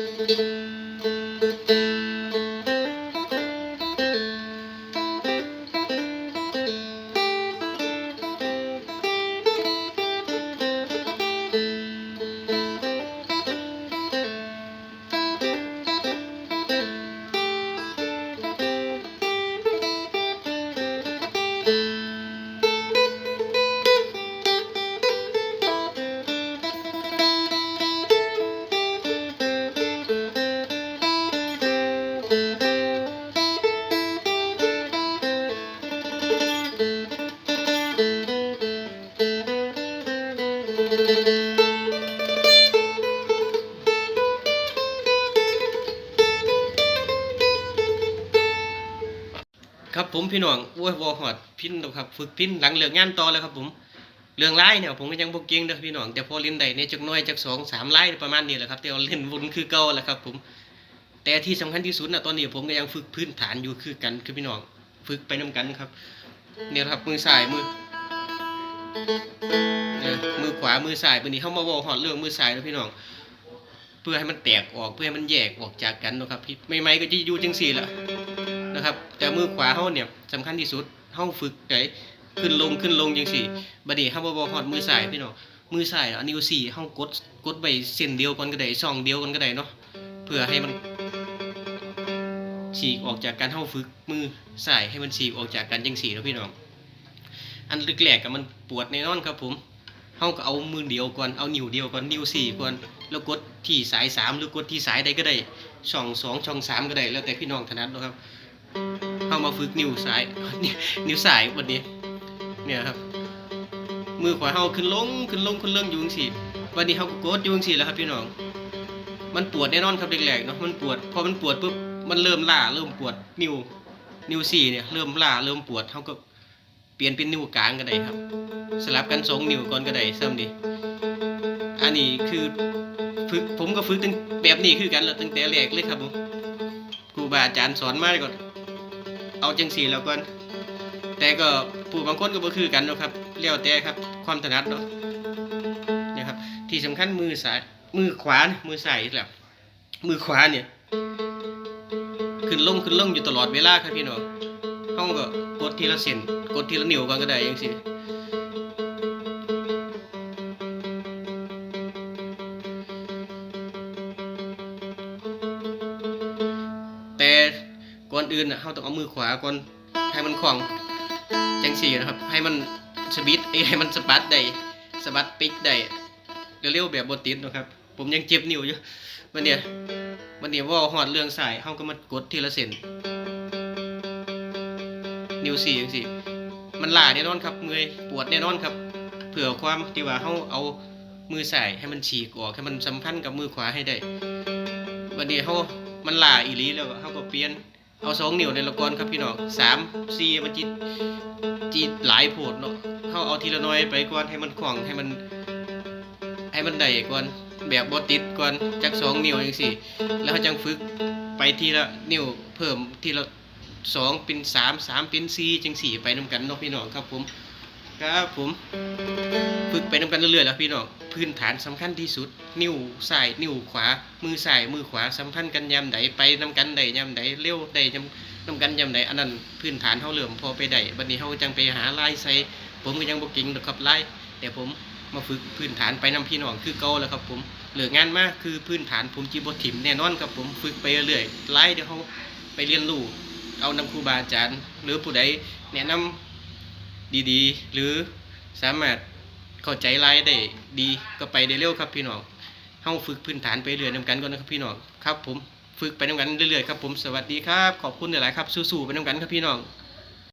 Música ครับผมพี่น้องอ้ยวอหอดพินแล้วครับฝึกพินหลังเลิกงานต่อแล้วครับผมเรื่องไล่เนี่ยผมก็ยังบ่เก่งเด้อพี่น้องแต่พอเล่นได้เนี่ยจักหน้อยจักสองสามไล่ประมาณนี้แหละครับแต่ว่าเล่นวนคือเก่าแหละครับผม แต่ที่สำคัญที่สุดนะตอนนี้ผมก็ยังฝึกพื้นฐานอยู่คือกันคือพี่น้องฝึกไปนํกันครับ เนี่ยครับมือซ้ายมือมือขวามือซ้ายวันนี้เข้ามาบอกหอดเรื่องมือซ้ายนะพี่น้อง เพื่อให้มันแตกออกเพื่อให้มันแยกออกจากกันนะครับพี่ไม่ไม่ก็จะอยู่จังสี่ละนะครับ แต่มือขวาเขาเนี่ยสำคัญที่สุดเขาฝึกไดขึ้นลงขึ้นลงจังสี่บัดนี้เข้ามาบอกหอดมือซ้ายพี่น้องมือซ้ายอันนิ้สี่เขากดกดไปเส้นเดียวกันก็ได้ช่องเดียวกันก็ได้เนาะเพื่อให้มัน ฉีกออกจากการเท้าฝึกมือใส่ให้มันฉีกออกจากกันจังสีนะพี่น้อง อันแรกๆกับมันปวดแน่นอนครับผมเฮาก็เอามือเดียวก่อนเอานิ้วเดียวก่อนนิ้วสี่ก่อนแล้วกดที่สายสามหรือกดที่สายใดก็ได้ช่องสองช่องสามก็ได้แล้วแต่พี่น้องถนัดนะครับเฮามาฝึกนิ้วสายนิ้วสายวันนี้เนี่ยครับมือขวาเฮาขึ้นลงขึ้นลงขึ้นลงอยู่งซี่วันนี้เฮาก็กดอยู่งซี่แล้วครับพี่น้อง มันปวดแน่นอนครับแรกๆเนาะมันปวดพอมันปวดปุ๊บ มันเริ่มล่าเริ่มปวดนิ้วนิ้วสี่เนี่ยเริ่มล่าเริ่มปวดเขาก็เปลี่ยนเป็นนิ้วกลางก็ได้ครับ สลับกันสองนิ้วก่อนก็ได้ซ้ำดิอันนี้คือฝึกผมก็ฝึกตั้งแบบนี้คือกันแล้วตั้งแต่แรกเลยครับผมครูบาอาจารย์สอนมาก่อนเอาจังสี่แล้วก่อนแต่ก็ผู้บางคนก็บ่คือกันนะครับแล้วแต่ครับ ความถนัดเนาะนี่ยครับ ที่สำคัญมือซ้ายมือขวานะมือซ้ายแหละมือขวาเนี่ย ขึ้นลงขึ้นลงอยู่ตลอดเวลาครับพี่น้องเขาก็กดทีละเส้นกดทีละนิ้วก่อนก็ได้ยังสิแต่ก่อนอื่นนะเขาต้องเอามือขวาก่อนให้มันคล่องจังสี่นะครับ ให้มันสบิดให้มันสะบัดได้สะบัดปิกได้เร็วๆแบบบติดนะครับ ผมยังเจ็บนิ้วอยู่มันเนี่ย วันนี้ว่าหอดเรื่องสายเฮาก็มากดทีละเส้นนิ้วสี่จังซี่ มันล่าแน่นอนครับเมื่อยปวดแน่นอนครับ เผื่อความที่ว่าเฮาเอามือใสายให้มันฉีกออกให้มันสัมพันธ์กับมือขวาให้ได้วันนี้เฮามันล่าอีหลีแล้วเฮาก็เปลี่ยนเอาสองนิ้วในละกอนครับพี่น้องสามสี่มันจิจีหลายโพดเนาะเฮาเอาทีละน้อยไปก่อนให้มันคล่องให้มัน ให้มันได้ก่อน แบบบ่ติดก่อนจากสองนิ้วจังซี่ แล้วเขาจังฝึกไปทีละนิ้วเพิ่มทีละสองเป็นสามสามเป็นสี่จังสี่ไปนำกันเนาะพี่น้องครับผมครับผมฝึกไปนำกันเรื่อยๆแล้วพี่น้องพื้นฐานสำคัญที่สุด นิ้วซ้ายนิ้วขวา มือซ้ายมือขวาสัมพันธ์กันยามใดไปนำกันใดยามใดเร็วใดยามนำกันยามใดอันนั้นพื้นฐานเฮาเริ่มพอไปได้บัดนี้เฮาจังไปหาลายใส่ผมก็ยังบ่เก่งดอกครับลายแต่ผม มาฝึกพื้นฐานไปนำพี่น้องคือเก่าแล้วครับผมเหลืองานมากคือพื้นฐานผมจีบถิ่มแน่นอนครับผมฝึกไปเรื่อยๆไล่เดี๋ยวเขาไปเรียนรู้เอานำครูบาอาจารย์ หรือผู้ใดแนะนำดีๆ หรือสามารถเข้าใจไล่ได้ดีก็ไปได้เร็วครับพี่น้องเฮาฝึกพื้นฐานไปเรื่อยนำกันก่อนนะครับพี่น้องครับผมฝึกไปนำกันเรื่อยๆครับผมสวัสดีครับขอบคุณหลายๆครับสู้ๆไปนำกันครับพี่น้อง